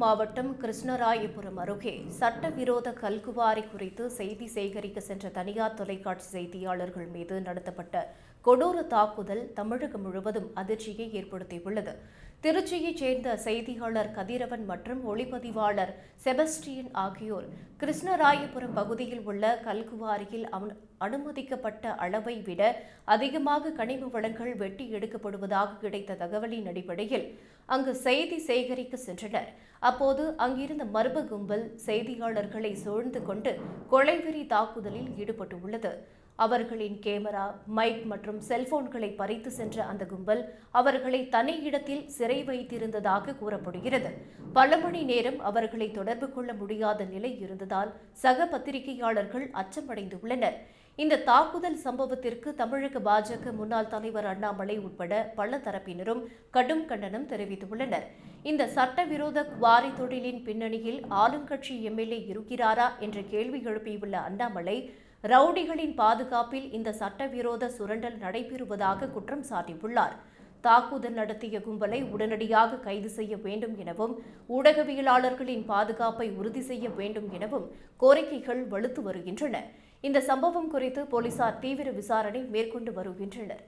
மாவட்டம் கிருஷ்ணராயபுரம் அருகே சட்டவிரோத கல்குவாரி குறித்து செய்தி சேகரிக்க சென்ற தனியார் தொலைக்காட்சி செய்தியாளர்கள் மீது நடத்தப்பட்ட கொடூர தாக்குதல் தமிழகம் முழுவதும் அதிர்ச்சியை ஏற்படுத்தியுள்ளது. திருச்சியைச் சேர்ந்த செய்தியாளர் கதிரவன் மற்றும் ஒளிப்பதிவாளர் செபஸ்டியன் ஆகியோர் கிருஷ்ணராயபுரம் பகுதியில் உள்ள கல்குவாரியில் அனுமதிக்கப்பட்ட அளவை விட அதிகமாக கனிம வளங்கள் வெட்டி எடுக்கப்படுவதாக கிடைத்த தகவலின் அடிப்படையில் அங்கு செய்தி சேகரிக்க சென்றனர். அப்போது அங்கிருந்த மர்ம கும்பல் செய்தியாளர்களை சூழ்ந்து கொண்டு கொலைவெறி தாக்குதலில் ஈடுபட்டுள்ளது. அவர்களின் கேமரா மைக் மற்றும் செல்போன்களை பறித்து சென்ற அந்த கும்பல் அவர்களை தனி இடத்தில் சிறை வைத்திருந்ததாக கூறப்படுகிறது. பல மணி நேரம் அவர்களை தொடர்பு கொள்ள முடியாத நிலை இருந்ததால் சக பத்திரிகையாளர்கள் அச்சமடைந்துள்ளனர். இந்த தாக்குதல் சம்பவத்திற்கு தமிழக பாஜக முன்னாள் தலைவர் அண்ணாமலை உட்பட பல தரப்பினரும் கடும் கண்டனம் தெரிவித்துள்ளனர். இந்த சட்டவிரோத குவாரி தொழிலின் பின்னணியில் ஆளுங்கட்சி எம்எல்ஏ இருக்கிறாரா என்ற கேள்வி எழுப்பியுள்ள அண்ணாமலை ரவுடிகளின் பாதுகாப்பில் இந்த சட்டவிரோத சுரண்டல் நடைபெறுவதாக குற்றம் சாட்டியுள்ளார். தாக்குதல் நடத்திய கும்பலை உடனடியாக கைது செய்ய வேண்டும் எனவும் ஊடகவியலாளர்களின் பாதுகாப்பை உறுதி செய்ய வேண்டும் எனவும் கோரிக்கைகள் வலுத்து வருகின்றன. இந்த சம்பவம் குறித்து போலீசார் தீவிர விசாரணை மேற்கொண்டு வருகின்றனர்.